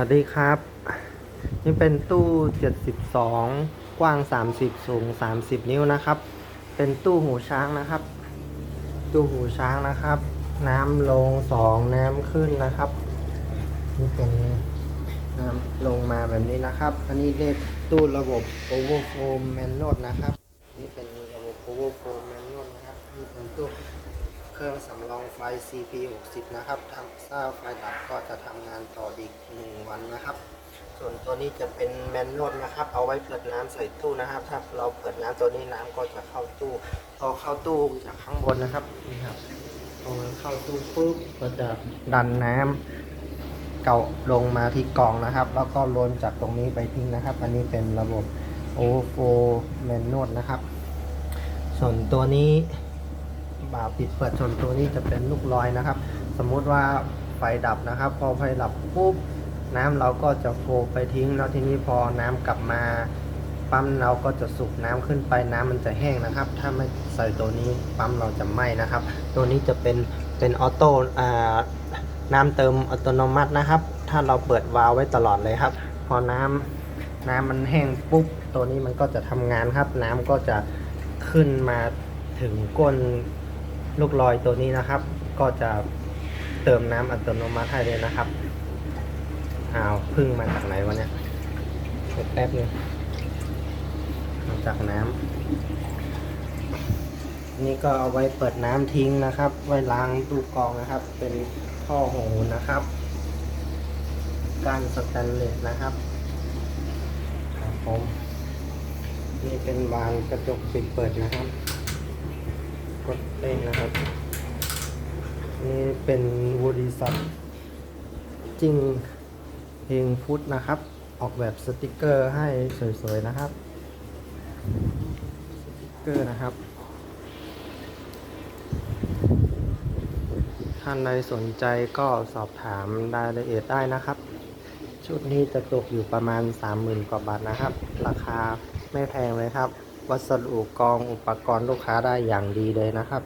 วัสดีครับ นี่เป็นตู้ 72 กว้าง 30 สูง 30 นิ้วนะครับ เป็นตู้หูช้างนะครับ ตู้หูช้างนะครับ น้ำลง 2 น้ำขึ้นนะครับ นี่เป็นน้ำลงมาแบบนี้นะครับ อันนี้เรียกตู้ระบบ overflow manual นะครับ นี่เป็นระบบ overflow manual นะครับ นี่เป็นตู้ เครื่องสำรองไฟ CP 60นะครับทำถ้าไฟดับก็จะทำงานต่ออีก 1 วันนะครับ ส่วนตัวนี้จะเป็นแมนนวลนะครับ เอาไว้เปิดน้ำใส่ตู้นะครับ ถ้าเราเปิดน้ำตัวนี้น้ำก็จะเข้าตู้พอเข้าตู้จากข้างบนนะครับนี่ครับพอเข้าตู้ปุ๊บก็จะดันน้ำเก่าลงมาที่กล่องนะครับ แล้วก็ล้นจากตรงนี้ไปทิ้งนะครับ อันนี้เป็นระบบ overflow manual นะครับ ส่วนตัวนี้ บ่าปิดเปิดชนตัวนี้จะเป็นลูกลอยนะครับ สมมุติว่าไฟดับนะครับ พอไฟดับปุ๊บน้ำเราก็จะโฟไปทิ้งแล้วทีนี้พอน้ำกลับมาปั๊มเราก็จะสูบน้ำขึ้นไปน้ำมันจะแห้งนะครับ ถ้าไม่ใส่ตัวนี้ปั๊มเราจะไหม้นะครับ ตัวนี้จะเป็นเป็นออโต้น้ำเติมอัตโนมัตินะครับ ถ้าเราเปิดวาล์วไว้ตลอดเลยครับ พอน้ำน้ำมันแห้งปุ๊บตัวนี้มันก็จะทำงานครับ น้ำก็จะขึ้นมาถึงก้น ลูกลอยตัวนี้นะครับ ก็จะเติมน้ำอัตโนมัติให้เลยนะครับอ้าวพึ่งมาจากไหนวะเนี่ยเดี๋ยวแป๊บนึงมาจากน้ำนี่ก็เอาไว้เปิดน้ำทิ้งนะครับ ไว้ล้างตู้กรองนะครับ เป็นท่อหูนะครับการสแตนเลสนะครับครับผมนี่เป็นบานกระจกปิดเปิดนะครับ กดเล่นนะครับ นี่เป็นบริษัทจริงเพลงพุทธนะครับ ออกแบบสติกเกอร์ให้สวยๆนะครับ สติกเกอร์นะครับ ท่านใดสนใจก็สอบถามรายละเอียดได้นะครับ ชุดนี้จะตกอยู่ประมาณ 30,000กว่าบาทนะครับ ราคาไม่แพงเลยครับ วัสดุกองอุปกรณ์ลูกค้าได้อย่างดีเลยนะครับ